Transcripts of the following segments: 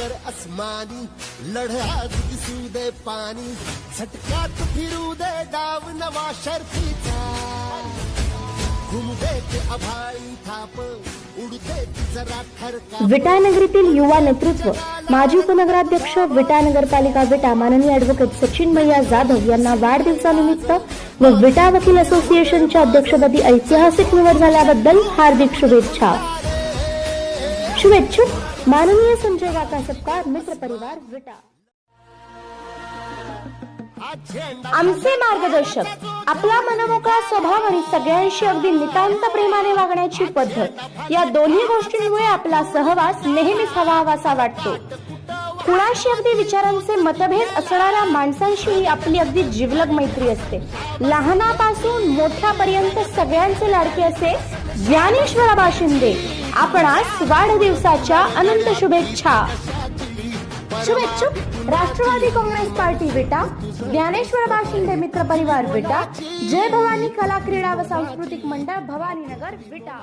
कर अस्मानी लढ्यात दिसू दे पाणी. झटक्यात फिरू दे डाव नवा शर्फीचा ते ती विटानगरीतील युवा नेतृत्व माजी उपनगराध्यक्ष विटा नगरपालिका विटा माननीय ॲडव्होकेट सचिन भैया जाधव यांना वाढदिवसानिमित्त व विटा वकील असोसिएशनच्या अध्यक्षपदी ऐतिहासिक निवड झाल्याबद्दल हार्दिक शुभेच्छा. शुभेच्छुक. माननीय संजय काका सपकाळ मित्र परिवार विटा. आमचे मार्गदर्शक आपला मनमोकळा स्वभाव आणि सगळ्यांशी अगदी नितांत प्रेमाने वागण्याची पद्धत या दोन्ही गोष्टींमुळे आपला सहवास नेहमीच हवा हवासा वाटतो. कुणाशी अगदी विचारांचे मतभेद असणाऱ्या माणसांशीही आपली अगदी जिवलग मैत्री असते. लहानापासून मोठ्यापर्यंत सगळ्यांचे लाडके असे ज्ञानेश्वरा शिंदे. आपणास वाढदिवसाच्या अनंत शुभेच्छा. शुभेच्छुक राष्ट्रवादी काँग्रेस पार्टी विटा ज्ञानेश्वर बाशिंदे मित्र परिवार विटा जय भवानी कला क्रीडा व सांस्कृतिक मंडळ भवानीनगर विटा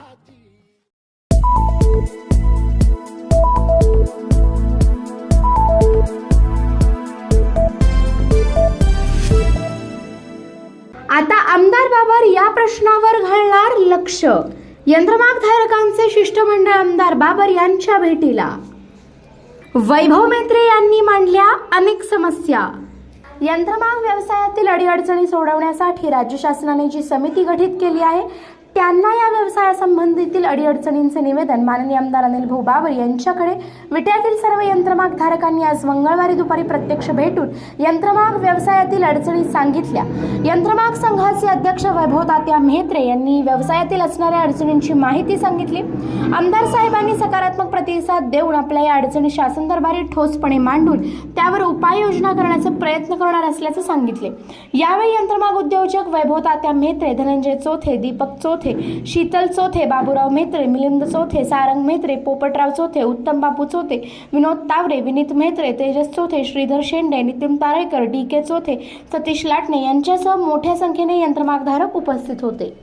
आता आमदार बाबर या प्रश्नावर घालणार लक्ष. यंत्रमाग धारकांचे शिष्टमंडळ आमदार बाबर यांच्या भेटीला. वैभव मेत्रे यांनी मांडल्या अनेक समस्या. यंत्रमाग व्यवसायातील अडीअडचणी सोडवण्यासाठी राज्य शासनाने जी समिती गठीत केली आहे त्यांना या व्यवसायासंबंधीतील अडीअडचणींचे निवेदन माननीय आमदार अनिल भाऊ बाबर यांच्याकडे. विट्यातील सर्व यंत्रमाग धारकांनी आज मंगळवारी दुपारी प्रत्यक्ष भेटून यंत्रमाग व्यवसायातील अडचणी सांगितल्या. यंत्रमाग संघाचे अध्यक्ष वैभव तात्या मेहत्रे यांनी व्यवसायातील असणाऱ्या अडचणींची माहिती सांगितली. आमदार साहेबांनी सकारात्मक प्रतिसाद देऊन आपल्या या अडचणी शासन दरबारी ठोसपणे मांडून त्यावर उपाययोजना करण्याचा प्रयत्न करणार असल्याचे सांगितले. यावेळी यंत्रमाग उद्योजक वैभव तात्या मेहत्रे धनंजय चोथे दीपक चोथे शीतल चौथे बाबूराव मेत्रे मिलिंद चौथे सारंग मेत्रे पोपटराव चौथे उत्तम बापू चौथे विनोद तावरे विनीत मेत्रे तेजस चौथे श्रीधर शेंडे नितीन तारेकर डी के चौथे सतीश लाटणे यांच्यासह मोठ्या संख्येने यंत्रमागधारक उपस्थित होते.